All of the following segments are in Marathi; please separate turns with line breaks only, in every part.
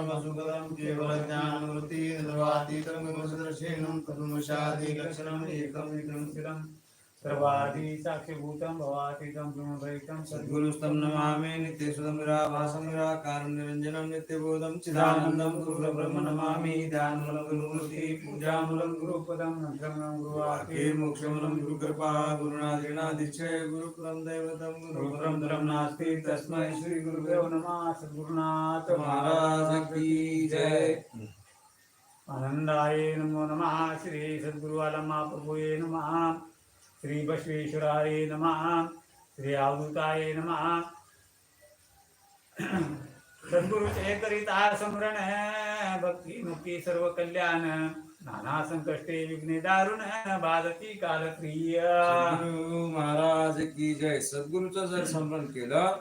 परमसुखदं केवलज्ञानमूर्ति निर्वातीतं गुणसदृशेनं कल्मषादिलक्षणम् एकं विक्रं स्थिरम्
सर्वाधि साक्षीभूतं भवातीतं गुणरहितं
सद्गुरुस्तं नमामि नित्यसुदं निराभासं निराकारं निरञ्जनं नित्यबोधं चिदानन्दं गुरुब्रह्म नमामि ध्यानमूलं गुरुमूर्ति पूजामूलं गुरु
गुरुपदं नन्द्रमं गुरुवाक्ये
वाक्ये मोक्षमूलं गुरुकृपा गुरुणादिनादिच्छय गुरुकुलं दैवतं गुरुपरं धरं नास्ति तस्मै श्रीगुरुदेव
गुरुदेव नमः सद्गुरुनाथ
महाराज की जय
आनंदाय नमो नमः श्री सद्गुरुवालमा प्रभुये नमः श्री बसवेश्वराय नमः श्री आवृताय नमः। सद्गुरुचे करिता स्मरण भक्ती मुक्ती सर्व कल्याण नाना संकष्टे विघ्ने दारुण बाधती काल प्रिय
महाराज की जय। सद्गुरूचं जर स्मरण केलं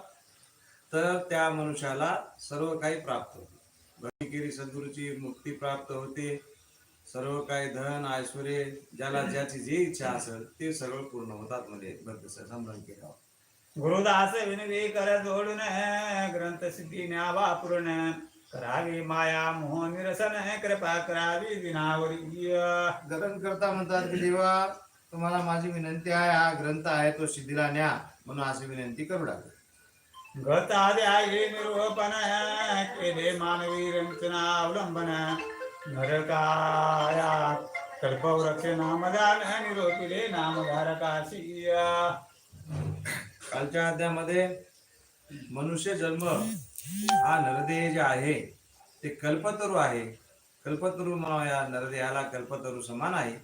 तर त्या मनुष्याला सर्व काही प्राप्त होते. भक्ती केली सद्गुरूची मुक्ती प्राप्त होते. सर्व काही धन ऐश्वर ज्याला ज्याची जी इच्छा असेल ते सर्व पूर्ण होतात म्हणजे स्मरण केलं.
गुरुदास विनवे कर जोडून ग्रंथ सिद्धी न्या वापरून करावी माया मोह निरसन कृपा करावी दिनावरी
ग्रहण करता म्हणतात की देवा तुम्हाला माझी विनंती आहे हा ग्रंथ आहे तो सिद्धीला न्या. म्हणून अशी विनंती करू लागले.
गत आदि आहे निरूपण केले मानवी रंचना अवलंबन. नरकाया कल्पवृक्ष नामदान निरोपिले नामधारकाशी
कालच्या अध्यामध्ये मनुष्य जन्म हा नरदेह जे आहे ते कल्पतरू आहे. कल्पतरू या नरदेहाला कल्पतरू समान आहे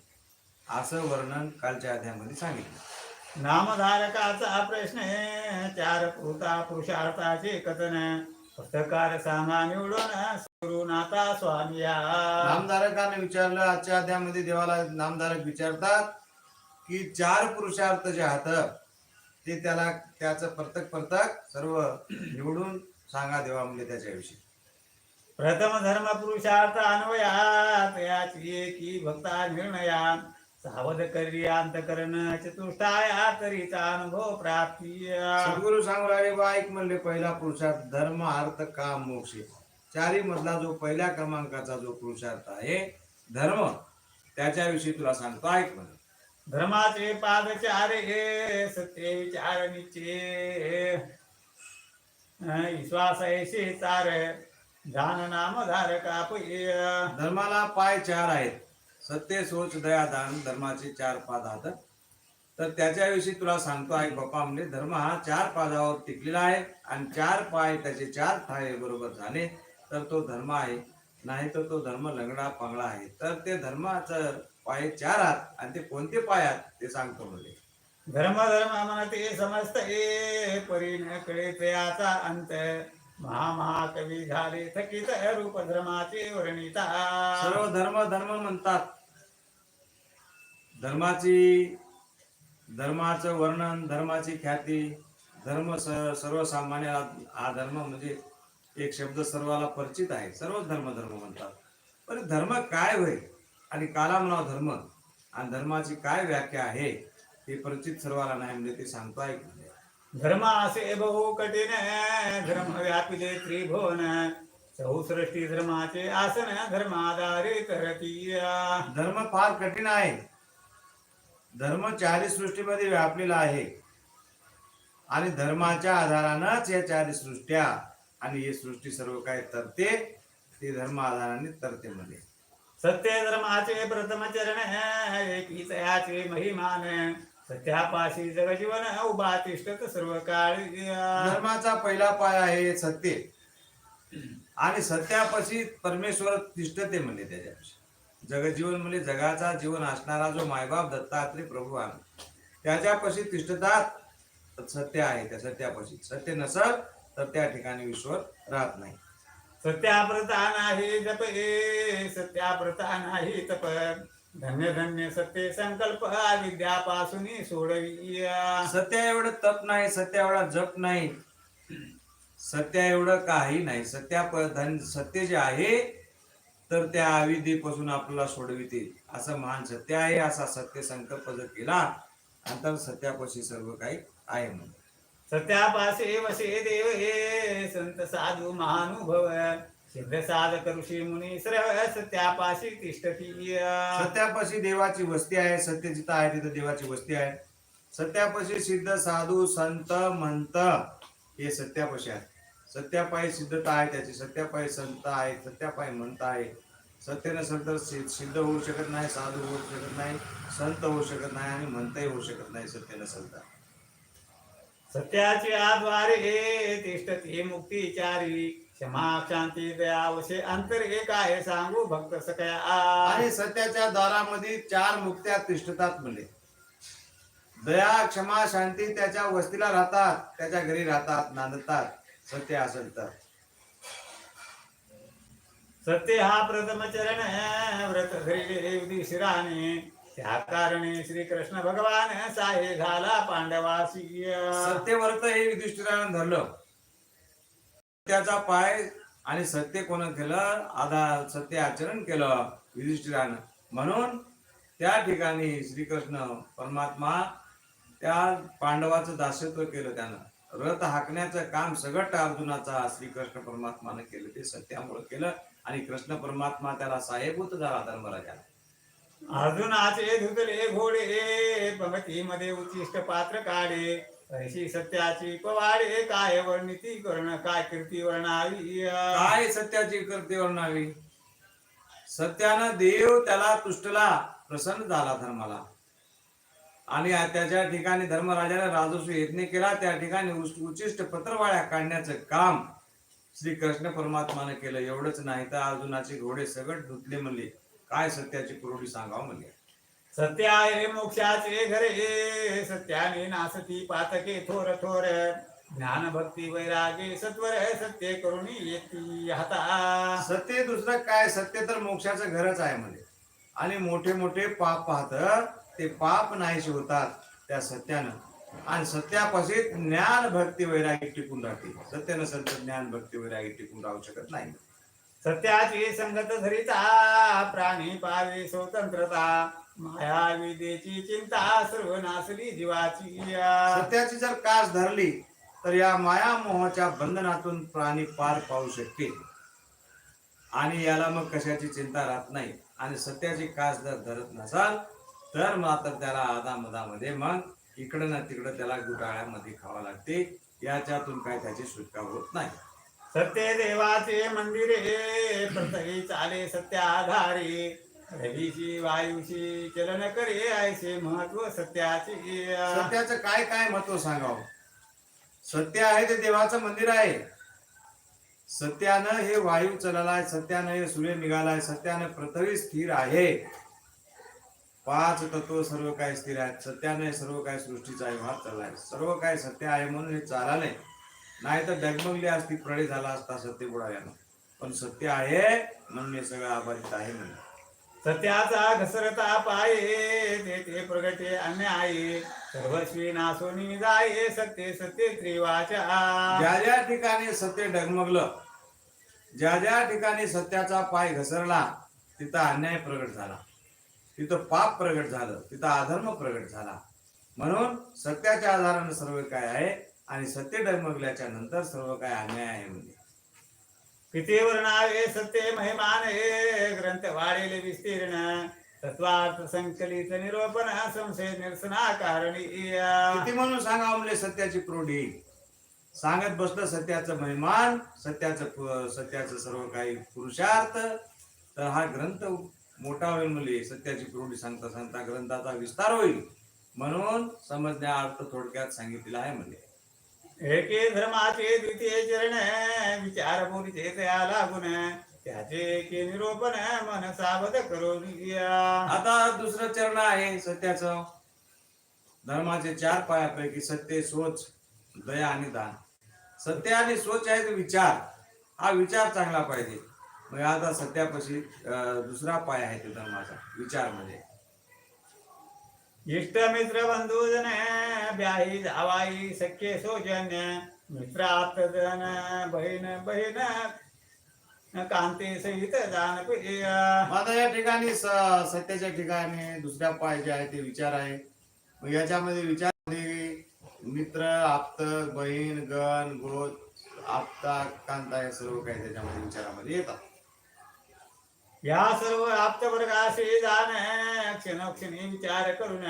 असं वर्णन कालच्या अध्यामध्ये सांगितलं.
नामधारकाचा प्रश्न चार पुरुषार्थाचे कथन पुस्तकार सांगा निवडून गुरुनाथा स्वामी
नामधारकाने विचारलं आजच्या अध्यामध्ये देवाला नामधारक विचारतात की चार पुरुषार्थ जे आहेत ते त्याला त्याचं प्रत्येक प्रत्येक सर्व निवडून सांगा देवा म्हणजे त्याच्याविषयी.
प्रथम धर्म पुरुषार्थ अन्वयात याची भक्ता निर्णया सावध करी अंतकरण चतुष्टाया तरीचा अनुभव प्राप्ती
सद्गुरु सांगू राहिले बा एक म्हणले पहिला पुरुषार्थ धर्म अर्थ काम मोक्ष. चारी मधला जो पहिल्या क्रमांकाचा जो पुरुषार्थ आहे धर्म त्याच्याविषयी तुला सांगतो ऐक म्हणे
धर्माचे पाद चार हे सत्य विचार निचे विश्वास ऐसे चार दान नाम धारका
धर्माला पाय चार आहेत. सत्य सोच दया दान धर्माचे चार पाद आहेत. तर त्याच्याविषयी तुला सांगतो ऐक बाप्पा म्हणजे धर्म हा चार पादावर टिकलेला आहे आणि चार पाय त्याचे चार ठाये बरोबर झाले. तर तो धर्म आहे. नाही तर तो धर्म लंगडा पांगळा आहे. तर ते धर्माचं पाय चार आहात आणि ते कोणते पाय आहेत ते सांगतो म्हणजे.
धर्म धर्म म्हणते समस्त ए परी न कळे तयाचा अंत. महामहा कवी झाले थकित रूप धर्माचे वर्णिता.
सर्व धर्म धर्म म्हणतात. धर्माची धर्माचं वर्णन धर्माची ख्याती धर्म सर्वसामान्य हा धर्म म्हणजे एक शब्द सर्वाला परिचित आहे. सर्वच धर्म धर्म म्हणतात. पण धर्म काय होय? आणि काला म्हणावं धर्म. आणि धर्माची काय व्याख्या आहे? हे परिचित सर्वाला नाही म्हणजे ते सांगतो ऐक
धर्म असे बहु कठीण धर्म व्यापिले त्रिभुवन. चौसृष्टी धर्माचे आसन धर्माधारे
धर्म फार कठीण आहे. धर्म चारी सृष्टीमध्ये व्यापलेला आहे. आणि धर्माच्या आधारानंच या चारी सृष्ट्या आणि ही सृष्टी सर्व काय तरते ते धर्म आधाराने तरते मध्ये
सत्य धर्माचे प्रथम चरण एकीच याचे महिमान सत्यापाशी जगजीवन उभा तिष्ठत सर्व काळ
धर्माचा पहिला पाय आहे सत्य. आणि सत्यापाशी परमेश्वर तिष्ठते म्हणजे त्याच्यापाशी. जगजीवन म्हणजे जगाचा जीवन असणारा जो मायबाप दत्तात्रय प्रभू आहे. त्याच्यापाशी तिष्ठतात सत्य आहे त्या सत्यापाशी. सत्य नसल तर त्या ठिकाणी ईश्वर राहत नाही.
सत्याप्रता नाही जप ए सत्याप्रता नाही तप. धन्य धन्य सत्य संकल्प विद्यापासून सोडवी
सत्य एवढं तप नाही सत्य एवढा जप नाही. सत्य एवढं काही नाही. सत्या सत्य जे आहे तर त्या अविद्येपासून आपल्याला सोडविते असं महान सत्य आहे असा सत्य संकल्प जर केला आणि तर सत्यापाशी सर्व काही आहे म्हणून.
सत्यापासे वसे देव हे संत साधू महानुभव. सिद्ध साधक ऋषी मुनी सर्व सत्यापाशी तिष्ठती.
सत्यापाशी देवाची वस्ती आहे सत्य जिथं आहे तिथं देवाची वस्ती आहे. सत्यापाशी सिद्ध साधू संत मंत हे सत्यापाशी आहे सत्यापायी सिद्धता आहे त्याची सत्यापायी संत आहे सत्यापायी म्हणत आहे. सत्य नसेल तर सिद्ध होऊ शकत नाही साधू होऊ शकत नाही संत होऊ शकत नाही आणि म्हणतही होऊ शकत नाही सत्य नसेल तर
सत्याचे आद्वारे तिष्ठती मुक्तीचारी क्षमा शांती दया वशे अंतर एक आहे सांगू? भक्त सकया
आणि सत्याच्या दारामध्ये चार मुक्त्या तिष्ठतात म्हणले दया क्षमा शांती त्याच्या वस्तीला राहतात त्याच्या घरी राहतात नांदतात सत्य असेल तर
सत्य हा प्रथम चरण व्रत धरिले युधिष्ठिराने त्या कारणे श्रीकृष्ण भगवान साहे झाला पांडवासी
सत्यव्रत हे युधिष्ठिरानं धरलं. सत्याचा पाय आणि सत्य कोण केलं? आधा सत्य आचरण केलं युधिष्ठिरानं. म्हणून त्या ठिकाणी श्रीकृष्ण परमात्मा त्या पांडवाचं दासत्व केलं त्यानं. रथ हाकण्याचं काम सगळं अर्जुनाचा श्रीकृष्ण परमात्मानं केलं. ते सत्यामुळे केलं आणि कृष्ण परमात्मा त्याला साहेबूत झाला धर्मराजाला.
अर्जुनाचे धुतले घोडे पंक्तीमध्ये उच्चिष्ट पात्र काढे. ऐशी सत्याची पवाडे काय वर्णिती कर्ण काय कीर्ती वर्णावी?
काय सत्याची करते वर्णावी? सत्यानं देव त्याला तुष्टला प्रसन्न झाला धर्माला. आणि त्याच्या ठिकाणी धर्मराजाने राजस्व यज्ञ केला त्या ठिकाणी उच्चिष्ट पत्रवाळ्या काढण्याचं काम श्री कृष्ण परमात्माने केलं. एवढंच नाही तर अर्जुनाचे घोडे सगळं धुतले म्हणले. काय सत्याची कुरोडी सांगावं म्हणजे
सत्य आहे मोक्षाचे घरे सत्याने नासती पातके थोर थोर. ज्ञान भक्ती वैरागे सत्वर सत्य करुणी येती हाता.
सत्य दुसरं काय? सत्य तर मोक्षाचं घरच आहे म्हणजे आणि मोठे मोठे पाप पाहत ते पाप नाहीसे होतात त्या सत्यानं. आणि सत्यापाशी ज्ञान भक्ती वैरागी टिकून राहते सत्य ज्ञान भक्ती वैरागी टिकून राहू शकत नाही.
सत्याची संगत धरिता प्राणी पावी स्वतंत्रता माया विदेची चिंता सर्व नासली जीवाची
सत्याची जर कास धरली तर या माया मोहाच्या बंधनातून प्राणी पार पाहू शकते आणि याला मग कशाची चिंता राहत नाही. आणि सत्याची कास जर धरत नसाल तर मात्र त्याला आदामदामध्ये मग इकडं ना तिकडं त्याला गुटाळ्यामध्ये खावा लागते. याच्यातून काय त्याची सुटका होत नाही.
सत्य देवाचे मंदिरे प्रथवी चाले सत्य आधारे रवीची वायूची चलन करे ऐसे महत्त्व सत्याचे.
सत्याचं काय काय महत्त्व सांगावं? सत्य आहे ते देवाचं मंदिर आहे. सत्यानं हे वायू चललाय सत्यानं हे सूर्य निघालाय सत्यानं पृथ्वी स्थिर आहे. पाच तत्व सर्व काय स्थिर आहेत. सत्यानं सर्व काय सृष्टीचा व्यवहार चाललाय. सर्व काय सत्य आहे म्हणून हे चाललंय नाही तर डगमगली असती प्रळय झाला असता सत्य बुडाल्यानं पण सत्य आहे म्हणून हे सगळं आबाधित आहे म्हणून.
सत्याचा घसरता पाये ते ते प्रगटे अन्याये. सर्वस्वी नासोनी जाये सत्य सत्य त्रिवाचा.
ज्या ज्या ठिकाणी सत्य डगमगलं ज्या ज्या ठिकाणी सत्याचा पाय घसरला तिथं अन्याय प्रगट झाला. तिथं पाप प्रगट झालं तिथं अधर्म प्रगट झाला. म्हणून सत्याच्या आधारानं सर्व काय आहे? आणि सत्य डगमगल्याच्या नंतर सर्व काय अन्याय आहे म्हणजे.
किती वर्णावे सत्य महिमान हे ग्रंथ वाढेले विस्तीर्ण तत्वार्थ संकलित निरोपण संशय निरसना कारणी
किती म्हणून सांगा म्हणजे सत्याची प्रोढी सांगत बसलं सत्याचं महिमान सत्याचं सत्याचं सर्व काही पुरुषार्थ. तर हा ग्रंथ मोठा होईल म्हणजे सत्याची प्रोढी सांगता सांगता ग्रंथाचा विस्तार होईल. म्हणून समजण्या अर्थ थोडक्यात सांगितलेला आहे म्हणजे
एके धर्माचे द्वितीय चरण विचार बोलीचे तया लागून त्याचे एके निरोपण मन सावध करून
आता दुसरं चरण आहे सत्याच. धर्माचे चार पायापैकी सत्य सोच दया आणि दान. सत्य आणि सोच आहे तो विचार. हा विचार चांगला पाहिजे. मग आता सत्यापाशी दुसरा पाय आहे तो धर्माचा विचार म्हणजे
इष्ट मित्र बंधुजन ब्याही जावाई सख्ये सोजन्य मित्र आप्तजन बहीण बहीण कांते सहित जान
मग आता या ठिकाणी स- सत्याच्या ठिकाणी दुसऱ्या पाय जे आहे ते विचार आहे मग याच्यामध्ये विचार मित्र आप्त बहीण गण गोत आप्ता कांता हे सर्व काही त्याच्यामध्ये विचारामध्ये येतात
या सर्व आप्त वर्गाशी जाण क्षणोक्षणी विचार करून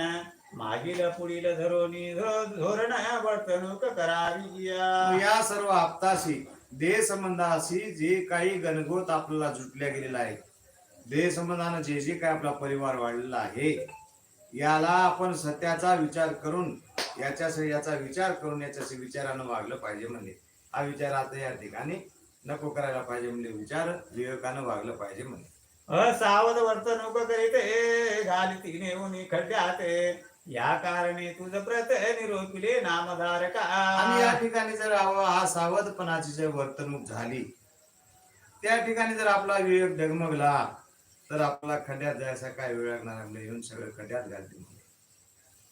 मागील पुढील धरोनी धोरण वर्तणूक करावी
या. सर्व आप्ताशी देह संबंधाशी जे काही गणगोत आपल्याला जुटल्या गेलेला आहे देह संबंधानं जे जे काही आपला परिवार वाढलेला आहे याला आपण सत्याचा विचार करून याच्याशी याचा विचार करून याच्याशी विचारानं वागलं पाहिजे म्हणजे हा विचार आता या ठिकाणी नको करायला पाहिजे म्हणजे विचार विवेकानं वागलं पाहिजे म्हणजे
असावध वर्तणूक करीत घालती नेऊन खड्ड्यात. या कारणे तुझ प्रत निरोपिले नामधारका.
आणि या ठिकाणी जर हा सावधपणाची जर वर्तणूक झाली त्या ठिकाणी जर आपला विवेक डगमगला तर आपला खड्ड्यात जायचा काय वेळ लागणार आपले येऊन सगळं खड्ड्यात घालतील.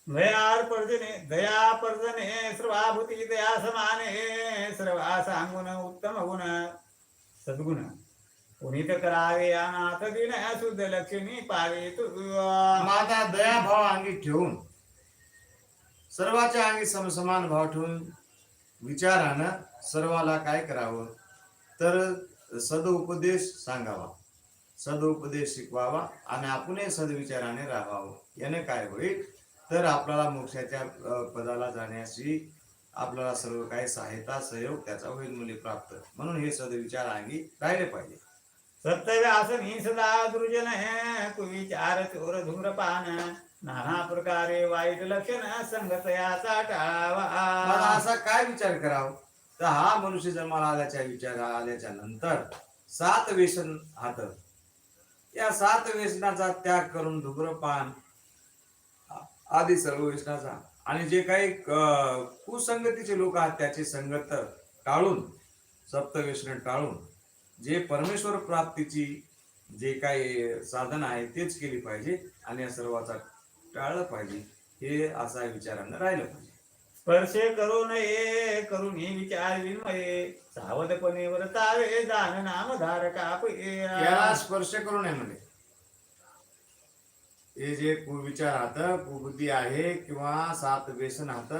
दयार पर्जने दया पर्जने सर्वाभूती दया समाने सर्वा सांगुन उत्तम गुण. सद्गुण. पुनीत करावे अनाथ दिन शुद्ध लक्ष्मी पावे तू
दया भाव अंगी ठेवून सर्वाच्या अंगी समसमान भाव ठेवून विचारानं सर्वाला काय करावं? तर सदुपदेश सांगावा. सदुपदेश शिकवावा आणि आपणही सदविचाराने राहावं. याने काय होईल? तर आपल्याला मोक्षाच्या पदाला जाण्याची आपल्याला सर्व काही सहायता सहयोग त्याचा होईल मुली प्राप्त. म्हणून हे सदविचार अंगी राहिले पाहिजे.
सत्यव्यासनी सदा दुर्जन कुविचार चोर धूम्रपान। नाना प्रकारे वाईट लक्षण संगत
याचा
टाळावा
असा काय विचार करावा? तर हा मनुष्य जन्माला आल्याच्या विचार आल्याच्यानंतर सात व्यसन हात या सात व्यसनाचा त्याग करून धूम्रपान आदी सर्व व्यसनाचा आणि जे काही कुसंगतीचे लोक आहेत त्याची संगत टाळून सप्त व्यसन टाळून जे परमेश्वर प्राप्तीची जे काही साधन आहे तेच केली पाहिजे आणि या सर्वाचा टाळलं पाहिजे हे असा विचारानं राहिलं पाहिजे.
स्पर्शे करू नये करुणी विचार विन्मये सावधपणे वर्तावे दान नाम धारका
याला स्पर्श करू नये म्हणजे हे जे कुविचार हात कुबुद्धी आहे किंवा सात व्यसन हात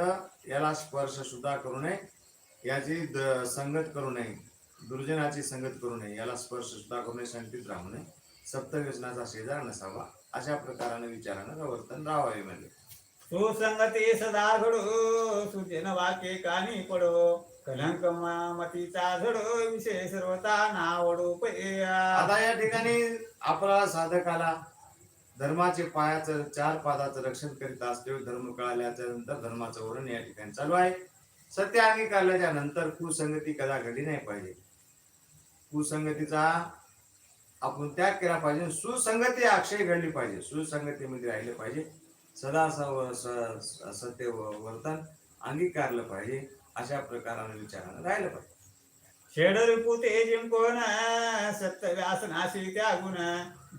याला स्पर्श सुद्धा करू नये. याची संगत करू नये. दुर्जनाची संगत करू नये याला स्पर्श सुद्धा करू नये संगतीत राहू नये. सप्त व्यसनाचा शेजार नसावा अशा प्रकाराने विचारानं वर्तन राहावे म्हणजे
सुसंगती सदा घडो सुजन वाक्य कानी पडो. कलंक मतीचा झडो विषय सर्वता नावडो
आता या ठिकाणी आपला साधकाला धर्माचे पायाचं चार पादाचं रक्षण करीत असले धर्म कळाल्याच्या नंतर धर्माचं वर्णन या ठिकाणी चालू आहे. सत्य अंगीकारल्याच्या नंतर कुसंगती कदा घडली नाही पाहिजे. कुसंगतीचा आपण त्याग केला पाहिजे. सुसंगती अक्षय घडली पाहिजे. सुसंगतीमध्ये राहिले पाहिजे. सदा स- सत्य वर्तन अंगीकारलं पाहिजे. अशा प्रकाराने विचारानं राहिलं पाहिजे.
षड रिपुते जिंकोन सत्य व्यासनाशी त्यागुण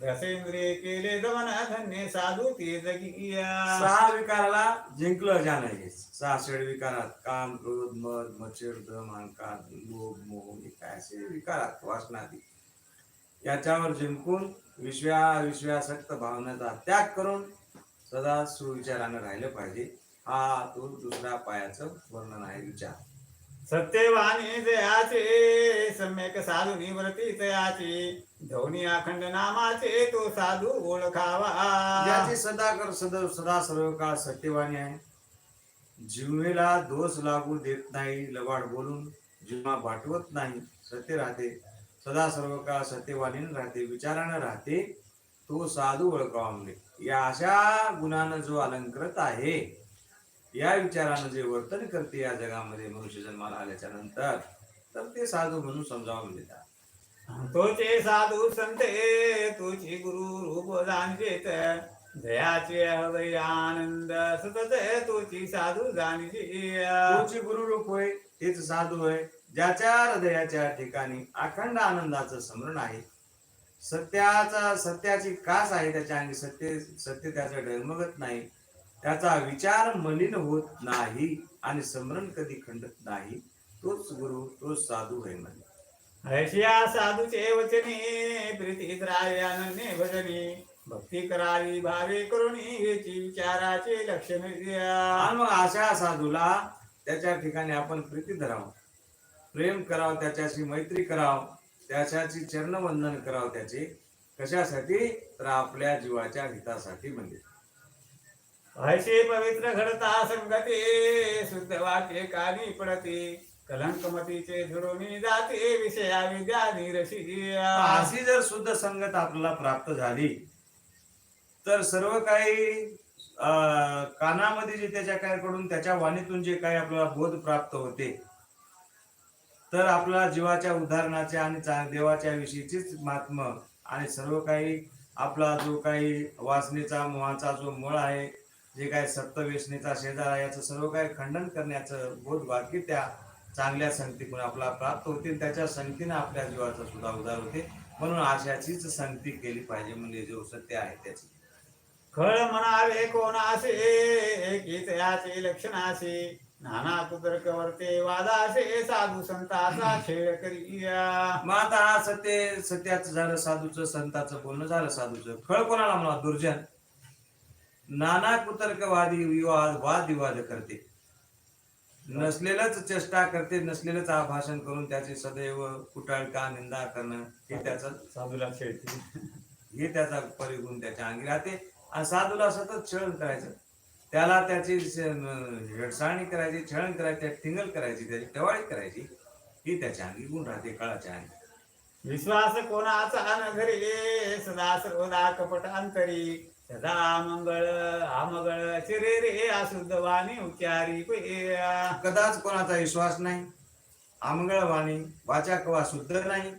दसेंद्रिय केले दमन धन्य साधू ते जगी
सहा विकाराला जिंकलं ज्याने सहा षड विकारात काम क्रोध मद मच्छर दम अहंकार लोभ मोह काय असे विकारात वासनादी याच्यावर जिंकून विश्वा विश्वासक्त भावनेचा त्याग करून सदा सुविचारानं राहिलं पाहिजे. हा तो दुसऱ्या पायाचं वर्णन आहे विचार.
सत्यवाणी जयाचे सम्यक साधू निवृत्ती तयाची धवनी अखंड नामाचे तो साधू ओळखावा.
ज्याची सदा सदा सदा सर्व काळ सत्यवाणी आहे. जीवेला दोष लागू देत नाही लबाड बोलून जीवा पाठवत नाही सत्य राहते. सदा सर्व काळ सत्यवाणीनं राहते विचारानं राहते तो साधू ओळखावा म्हणजे या अशा गुणानं जो अलंकृत आहे या विचारानं जे वर्तन करते या जगामध्ये मनुष्य जन्माला आल्याच्यानंतर तर ते साधू म्हणून समजावून देतात
तोचे साधू संते तुझी गुरु रूप जाणजेत. दयाचे हृदय आनंद सतत तुझी साधू जाणजे
तोची गुरुरूप होय तेच साधू होय ज्याच्या हृदयाच्या ठिकाणी अखंड आनंदाचं स्मरण आहे. सत्याचा सत्याची कास आहे त्याच्या अंगी सत्य सत्य त्याचं डगमगत नाही. त्याचा विचार मलिन होत नाही आणि स्मरण कधी खंडत नाही तोच गुरु तोच साधू होय म्हणजे
ऐशिया साधूचे वचनी प्रीतीत राहावे अनन्य भजनी भक्ती करावी भावे हेची विचाराचे लक्षण
आणि मग अशा साधूला त्याच्या ठिकाणी आपण प्रीती धरावं. प्रेम करावं त्याच्याशी मैत्री करावं त्याच्याशी चरणवंदन करावं त्याचे कशासाठी? तर आपल्या जीवाच्या हितासाठी म्हणजे.
ऐशी पवित्र घडता संगती शुद्ध वाक्य कानी पडते. कलंकमतीचे धुरुनी जाते विषया विद्या निरशी.
अशी जर शुद्ध संगत आपल्याला प्राप्त झाली तर सर्व काही कानामध्ये जे त्याच्या काय कडून त्याच्या वाणीतून जे काही आपल्याला बोध प्राप्त होते तर आपल्या जीवाच्या उदाहरणाच्या आणि देवाच्या विषयीचीच महात्म आणि सर्व काही आपला जो काही वासनेचा मोहाचा जो मळ आहे जे काही सप्तवेशनेचा शेजार आहे याचं सर्व काही खंडन करण्याचं बोध वाक्य त्या चांगल्या संगतीकडून आपला प्राप्त होते त्याच्या संगतीने आपल्या जीवाचा सुद्धा उद्धार होते. म्हणून आशाचीच संगती केली पाहिजे म्हणजे जो सत्य आहे त्याची.
खळ म्हणावे कोणासे एकीच याचे लक्षणासे नाना कुतर्क वर्ते वादासे साधू संताचा खेळ करिया.
हा सत्य सत्याचं झालं साधूचं संताचं बोलणं झालं साधूचं. खळ कोणाला म्हणा दुर्जन. नाना कुतर्कवादी विवाद वाद विवाद करते. नसलेलंच चेष्टा करते नसलेलंच आभाषण करून त्याची सदैव कुटाळका निंदा करणं हे त्याचं
साधूला खेळते
हे त्याचा परिगुण त्याच्या अंगी राहते. आणि साधूला सतत छळण करायचं. त्याला त्याची हेडसाळणी करायची छळण करायची टिंगल करायची त्याची टवाळी करायची ही त्याच्या अंगी गुण राहते काळाच्या अंगी.
विश्वास कोणाचा न घरी सदा सर्वदा कपट अंतरी. सदा मंगळ आमगळ चिरे रे अशुद्ध वाणी उच्चारी.
कदाच कोणाचा विश्वास नाही आमंगळवाणी वाचा कवा शुद्ध नाही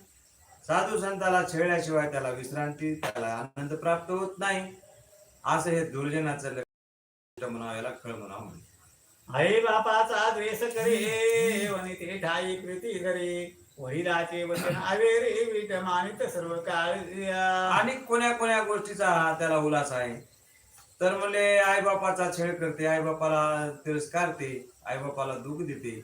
साधू संताला छेळल्याशिवाय त्याला विश्रांती त्याला आनंद प्राप्त होत नाही असं हे दुर्जनाचं लक्षण म्हणावं याला खळ म्हणावं म्हणे.
आई बापाचा द्वेष करे वनिते ठाई प्रीती धरे वडिलाचे वचन आवेरे विट सर्व काळ
आणि कोण्या कोण्या गोष्टीचा हा त्याला उल्हास आहे? तर म्हणले आईबापाचा छेड करते आईबापाला तिरस्कारते आईबापाला दुःख देते.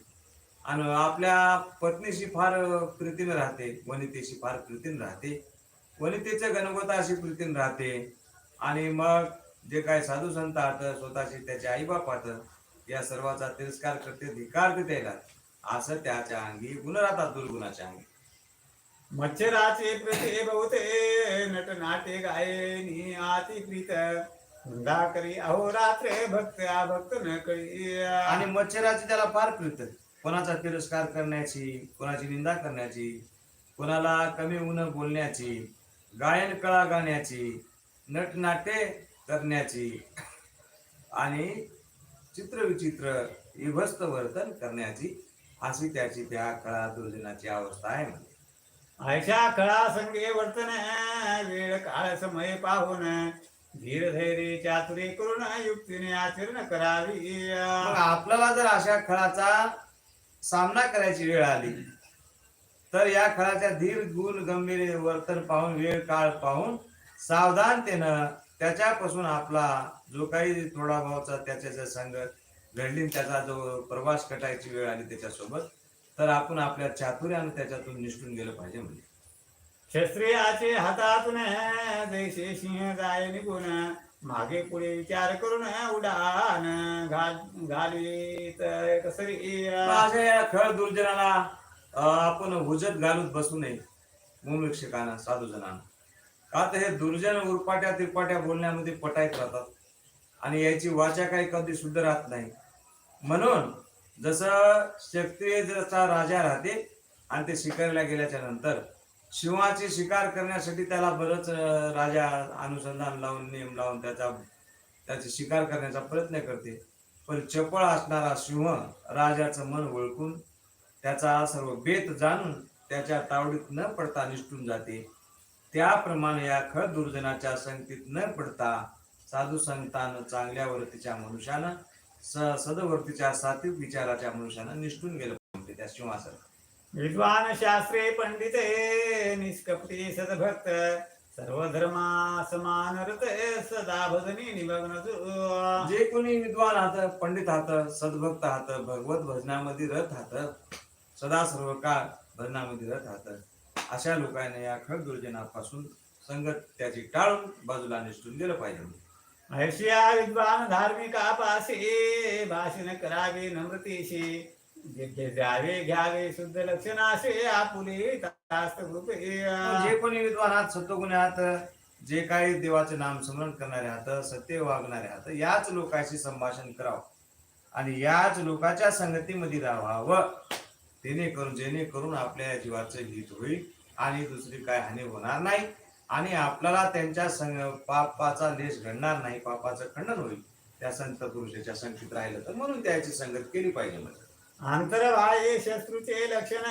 आणि आपल्या पत्नीशी फार प्रीतीने राहते वनितेशी फार प्रीतीने राहते. वनितेच्या गणगोताशी प्रीतीने राहते. आणि मग जे काय साधू संत आहात स्वतःशी त्याच्या आईबाप आहात या सर्वाचा तिरस्कार करते धिकारते त्याला. असं त्याच्या अंगी गुण राहतात दुर्गुणाच्या अंगी.
मच्छराचे प्रते बहुते नट नाटे गायनी आती प्रीत. हुंदा करी अहोरात्र भक्त भक्त न कळी
आणि मच्छराची त्याला फार प्रीत. कोणाचा तिरस्कार करण्याची कोणाची निंदा करण्याची कोणाला कमी ऊन बोलण्याची गायन कळा गाण्याची नटनाट्ये करण्याची आणि चित्रविचित्र विभस्त वर्तन करण्याची अशी त्याची त्या कळा दुर्जनाची अवस्था आहे म्हणजे
ऐशा कळा संगे वर्तन वेळ काळ समय पाहून धीर धैर्य चातुरी करून युक्तीने आचरण करावी.
मग आपल्याला जर अशा खळाचा सामना करायची वेळ आली तर या खळाच्या धीर गुण गंभीर वर्तन पाहून वेळ काळ पाहून सावधानतेनं त्याच्यापासून आपला जो काही थोडा भावचा त्याच्या संग घडली त्याचा जो प्रवास कटायची वेळ आली त्याच्यासोबत तर आपण आपल्या चातुर्यानं त्याच्यातून निष्ठून गेलं पाहिजे म्हणजे.
क्षत्रियाचे हातातून जैसे सिंह जाय निघून मागे पुढे विचार करून उडान घाल कसरी.
खळ दुर्जनाला आपण हुजत घालूत बसू नये मुमुक्षकानं साधूजनानं. का तर हे दुर्जन उरपाट्या तिरपाट्या बोलण्यामध्ये पटायत राहतात आणि याची वाचा काही कधी शुद्ध राहत नाही. म्हणून जसं क्षत्रिय जसा राजा राहते आणि ते शिकारीला गेल्याच्यानंतर शिवाची शिकार करण्यासाठी त्याला बरंच राजा अनुसंधान लावून नियम लावून त्याचा त्याची शिकार करण्याचा प्रयत्न करते. पण चपळ असणारा सिंह राजाचं मन ओळखून त्याचा सर्व बेत जाणून त्याच्या तावडीत न पडता निष्ठून जाते. त्याप्रमाणे या खळ दुर्जनाच्या संगतीत न पडता साधू संतान चांगल्या तिच्या मनुष्यानं स सदवर्तीच्या सात्विक विचाराच्या मनुष्यानं निष्ठून गेलं पाहिजे त्या सिंहासन
विद्वान शास्त्रे पंडिते निष्कपटी सदभक्त सर्व धर्मा समान सदा भजनी निमग्न जो.
कोणी विद्वान आहात पंडित आहात सद्भक्त आहात भगवत भजनामध्ये रथ आहात सदा सर्व काळ भजनामध्ये रथ आहात अशा लोकांनी या खळ दुर्जनापासून संगत त्याची टाळून बाजूला निष्ठून गेलं पाहिजे
ऐशिया विद्वान धार्मिका पासे भाषण करावे नम्रतेशी जिथे द्यावे घ्यावे शुद्ध लक्षणाशे आपुले तास्त कृपे
जे कोणी विद्वान आहात सत्वगुणी आहात जे काही देवाचे नाम स्मरण करणारे आहात सत्य वागणारे आहात याच लोकांशी संभाषण करावं आणि याच लोकांच्या संगतीमध्ये राहावं. जेणेकरून जेणेकरून आपल्या जीवाचं हित होईल आणि दुसरी काय हानी होणार नाही. आणि आपल्याला त्यांच्या संग पापाचा लेश घडणार नाही पापाचं खंडन होईल. त्या संत पुरुषाच्या संगतीत राहिलं तर म्हणून त्याची संगत केली पाहिजे म्हणजे
अंतर्बाह्य शत्रूचे लक्षण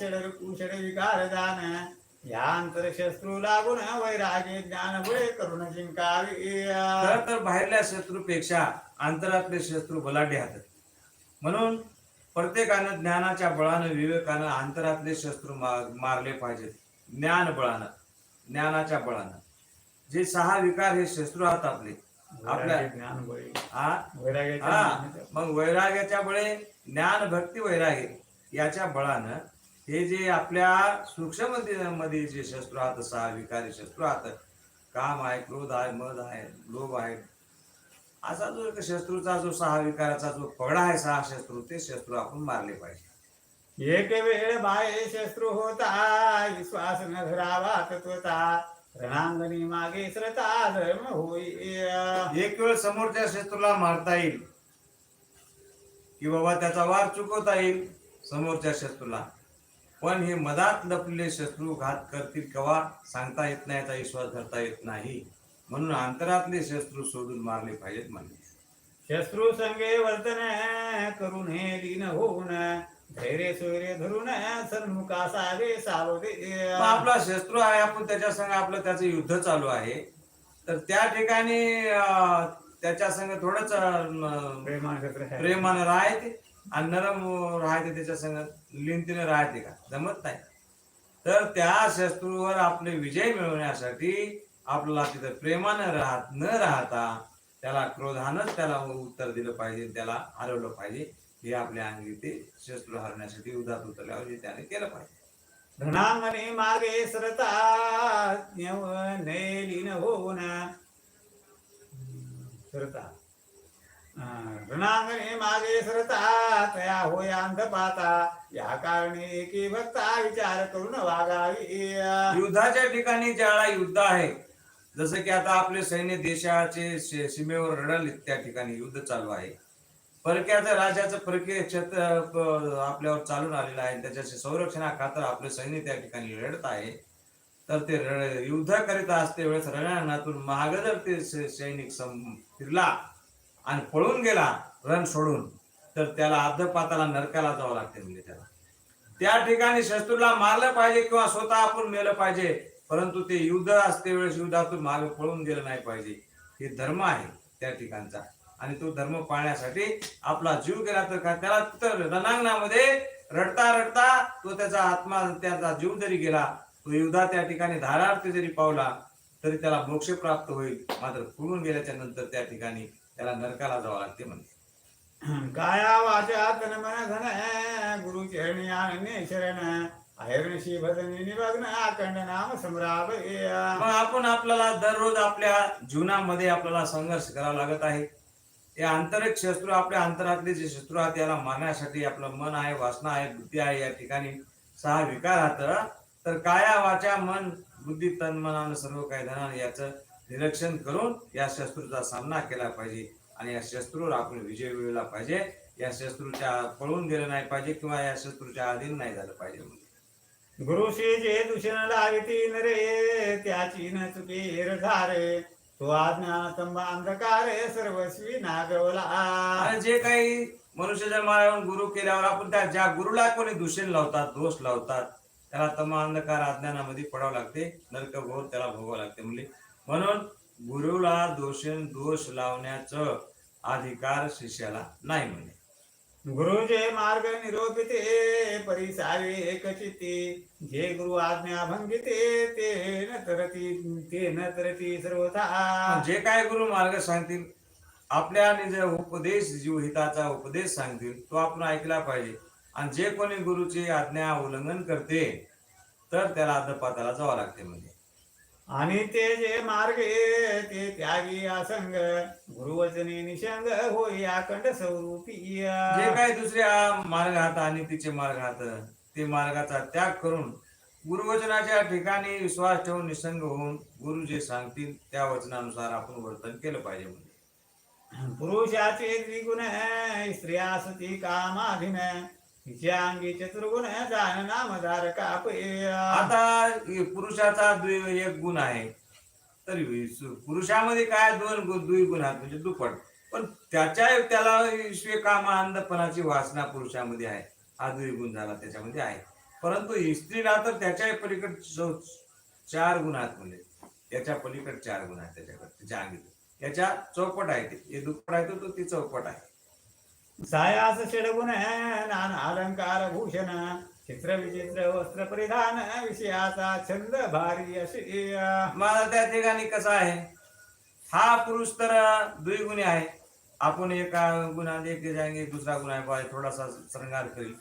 षड विकार जाण या अंतर शत्रू लागून वैराग्य ज्ञान बळे करून जिंकावे.
खरं तर बाहेरल्या शत्रूपेक्षा अंतरातले शत्रू बलाढ्य आहेत. म्हणून प्रत्येकानं ज्ञानाच्या बळानं विवेकानं अंतरातले शत्रू मारले पाहिजेत. ज्ञान बळानं. ज्ञानाच्या बळानं. जे सहा विकार हे शत्रू आहात आपले. आपल्या मग वैराग्याच्या बळे ज्ञान भक्ती वैराग्य याच्या बळानं हे जे आपल्या सूक्ष्ममध्ये जे शस्त्र आहात सहा विकारी शस्त्र आहात काम आहे क्रोध आहे मद आहे लोभ आहे. असा जो एक शत्रूचा जो सहा विकाराचा जो पगडा आहे सहा शत्रू ते शत्रू आपण मारले पाहिजे.
एक वेळ बाहे शत्रू होता विश्वास न धरावा तत्वता रणांगणी मागे श्रता धर्म होई
एक वेळ समोरच्या शत्रूला मारता येईल कि बाबा त्याचा वार चुकवता येईल समोरच्या शत्रूला पण हे मधात लपलेले शत्रू घात करतील केव्हा सांगता येत नाही याचा विश्वास धरता येत नाही म्हणून अंतरातले शत्रू सोडून मारले पाहिजेत म्हणजे
शत्रू संगे वर्तन करून हे लीन होऊन धैर्य सोयरे धरून सन्मुखा सावधे
मग आपला शत्रू आहे आपण त्याच्या संग आपलं त्याचं युद्ध चालू आहे. तर त्या ठिकाणी अं, त्याच्या संग थोडंच अं,
प्रेमान शस्त्र आहे.
प्रेमानं राहायचे आणि नरम राहायचे त्याच्या संग लिंतीने राहायचे का? जमत नाही. तर त्या शत्रूवर आपले विजय मिळवण्यासाठी आपल्याला तिथं प्रेमानं राहत न राहता त्याला क्रोधानच त्याला उत्तर दिलं पाहिजे त्याला हरवलं पाहिजे. हे आपल्या अंगी ते शस्त्र हरण्यासाठी उदात उतरल्यावर हे त्याने केलं पाहिजे.
रणांगणी मागे सरता नैलीन होऊन. सरता रणांगणे मागे सरता तया होय अंध पाता या कारणे एकी भक्ता विचार करून वागावी.
युद्धाच्या ठिकाणी ज्याला युद्ध आहे जसं की आता आपले सैन्य देशाचे सीमेवर रडल त्या ठिकाणी युद्ध चालू आहे. परक्याचं राजाचं परकीय क्षेत्र आपल्यावर चालून आलेलं आहे. त्याच्याशी संरक्षणाखातर आपले सैन्य त्या ठिकाणी लढत आहे तर ते रड युद्ध करीत असते वेळेस रणांगणातून महाग जर ते सैनिक सम- फिरला आणि पळून गेला रण सोडून. तर त्याला अर्धपाताला नरकाला जावं लागते म्हणजे त्याला. त्या ठिकाणी शत्रूला मारलं पाहिजे किंवा स्वतः आपण मेलं पाहिजे परंतु ते युद्ध असते वेळेस युद्धातून मागे पळून गेलं नाही पाहिजे. हे धर्म आहे त्या ठिकाणचा. आणि तो धर्म पाळण्यासाठी आपला जीव गेला तर का त्याला तिथं रणांगणामध्ये रडता रडता तो त्याचा आत्मा त्याचा जीव जरी गेला तो युद्धा त्या ठिकाणी धारार्थ जरी पावला तरी त्याला मोक्ष प्राप्त होईल. मात्र पळून गेल्याच्यानंतर त्या ठिकाणी त्याला नरकाला जावं लागते म्हणजे
काया वाचा तन मन धन गुरु चरणी आणणे शरण अहिर्णशी भजनी निमग्न अखंड नाम संभ्राव
मग आपण आपल्याला दररोज आपल्या जीवनामध्ये आपल्याला संघर्ष करावा लागत आहे. हे आंतरिक शत्रू आपल्या अंतरातले जे शत्रू आहेत त्याला मारण्यासाठी आपलं मन आहे वासना आहे बुद्धी आहे या ठिकाणी सहा विकार आहेत. तर काया वाचा मन बुद्धी तन मनानं सर्व काही धनानं याचं निरीक्षण करून या शत्रूचा सामना केला पाहिजे आणि या शत्रूवर आपण विजय मिळवला पाहिजे. या शत्रूच्या पळून गेलं नाही पाहिजे किंवा या शत्रूच्या अधीन नाही झालं पाहिजे
गुरुशी जे दुषणाला लाविती नरे त्याची न चुकी धारे तो अज्ञान अंधकार सर्वस्वी नागवला.
जे काही मनुष्य जन्माला गुरु केल्यावर आपण त्या ज्या गुरुला कोणी दूषण लावतात दोष लावतात त्याला तम अंधकार अज्ञानामध्ये पडावं लागते. नरक घोर त्याला भोगावं लागते म्हणजे म्हणून गुरुला दोषण दोष लावण्याचं अधिकार शिष्याला नाही म्हणे.
गुरुजे मार्ग निरोपिते परिसावे एकचित्ती. जे गुरु आज्ञा भंगिते ते न तरती ते न तरती सर्वथा.
जे काय गुरु मार्ग सांगतील आपल्या निज उपदेश जीव हिताचा उपदेश सांगतील तो आपण ऐकला पाहिजे. आणि जे कोणी गुरुची आज्ञा उल्लंघन करते तर त्याला अधपाताला जावं लागते म्हणजे.
आणि ते जे मार्गे ते त्यागी असंग गुरुवचने निशंग होई अखंड स्वरूपी
जे काही दुसऱ्या मार्गात आणि तिचे मार्गात ते मार्गाचा त्याग करून गुरुवचनाच्या ठिकाणी विश्वास ठेवून निसंग होऊन गुरु जे सांगतील त्या वचनानुसार आपण वर्तन केलं पाहिजे म्हणजे
पुरुषाचे द्विगुण स्त्रिया सती कामाधीन तिच्या अंगी चतुर्गुण जाण नाम धारक
आता पुरुषाचा द्वि एक गुण आहे. तर पुरुषामध्ये काय दोन गु- गुण आहेत म्हणजे दुप्पट. पण त्याच्या त्याला विश्वकामा अंधपणाची वासना पुरुषामध्ये आहे. हा द्विगुण झाला त्याच्यामध्ये आहे. परंतु स्त्रीला तर त्याच्या पलीकड चौ- चार गुण आहेत म्हणजे त्याच्या पलीकड चार गुण आहेत त्याच्याकडे तिच्या अंगी याच्या चौपट आहे ते हे दुप्पट आहे तो ती चौपट आहे.
सायास षडगुण नाना अलंकार भूषण चित्र विचित्र वस्त्र परिधान विषयाचा छंद भारी अशी.
मला त्या ठिकाणी कसा आहे हा पुरुष तर द्विगुणी आहे. आपण एका गुणात एक जाएंगे दुसरा गुण आहे बा थोडासा श्रृंगार करेल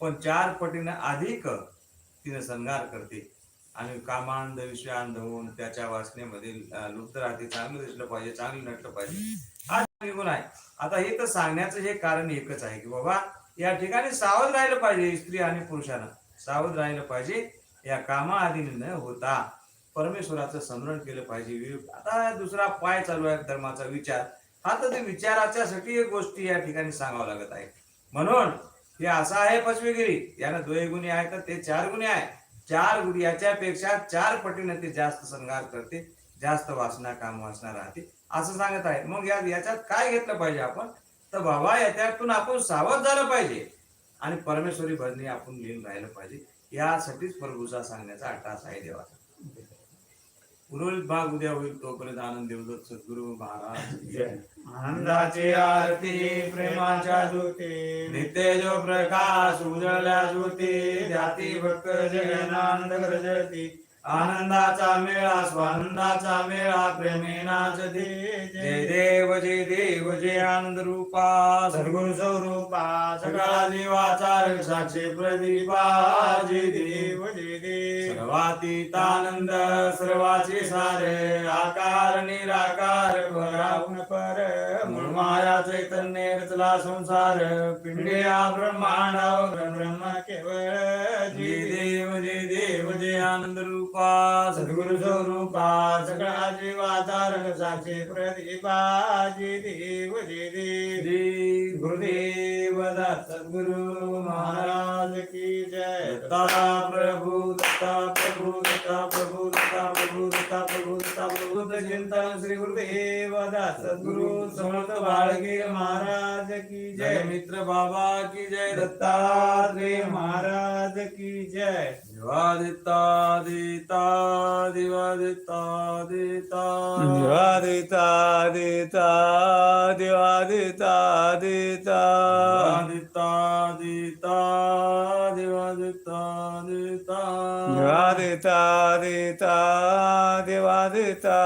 पण चार पटीनं अधिक तिने श्रृंगार करते. आणि कामांध विषयांध होऊन त्याच्या वासनेमध्ये अं, लुप्त राहते चांगलं दिसलं पाहिजे चांगलं नटलं पाहिजे. हा आहे आता हे तर सांगण्याचं हे कारण एकच आहे की बाबा या ठिकाणी सावध राहिलं पाहिजे स्त्री आणि पुरुषानं. सावध राहिलं पाहिजे. या कामा न होता. परमेश्वराचं स्मरण केलं पाहिजे. आता दुसरा पाय चालू आहे धर्माचा विचार. हा तर ते विचाराच्यासाठी एक गोष्टी या ठिकाणी सांगावं लागत आहे. म्हणून हे असं आहे पशवेगिरी यानं द्वय गुन्हे आहे तर ते चार गुन्हे आहे. चार गुणी याच्यापेक्षा चार पटीनं ते जास्त संघार करते. जास्त वासना काम वासना राहते असं सांगत आहे मग या याच्यात काय घेतलं पाहिजे आपण? तर बाबा याच्यातून आपण सावध झालं पाहिजे. आणि परमेश्वरी भजनी आपण लिहून राहिलं पाहिजे. यासाठीच प्रभूचा सांगण्याचा अट्टास आहे देवाचा. उर्वरित भाग उद्या होईल. तोपर्यंत आनंद देवदत्त सद्गुरु महाराज.
आनंदाची आरती प्रेमाच्या ज्योती.
नित्य जो प्रकाश उजळल्या ज्योती जाती भक्त जगनानंद गरजती. आनंदाचा मेळा स्वानंदाचा मेळा प्रेमेनाच दे जय. देव जय देव जय आनंद रूपा.
सद्गुरु स्वरूपा
सगळा देवाचा साक्षी प्रदीपा जय देव
जय देव.
सर्वातीतानंद सर्वाचे सारे. आकार निराकार
राहुन पर.
माया चैतन्य रचला संसार. पिंडिया ब्रह्मांडावर
ब्रह्म केवळ. गुरु स्वरूपा सगळा जीवाचा रंग साक्षी प्रदीपा देव जय देव
गुरुदेव
सद्गुरु महाराज की जय
दत्ता प्रभु दत्ता प्रभु दत्ता प्रभु दत्ता प्रभु दत्ता प्रभु दत्ता प्रभु चिंतन श्री गुरुदेव सद्गुरु समर्थ बाळगी
महाराज की
जय मित्र बाबा की जय
दत्तात्रेय महाराज की जय. Divadita dita divadita
dita divadita dita divadita dita divadita
dita divadita dita divadita dita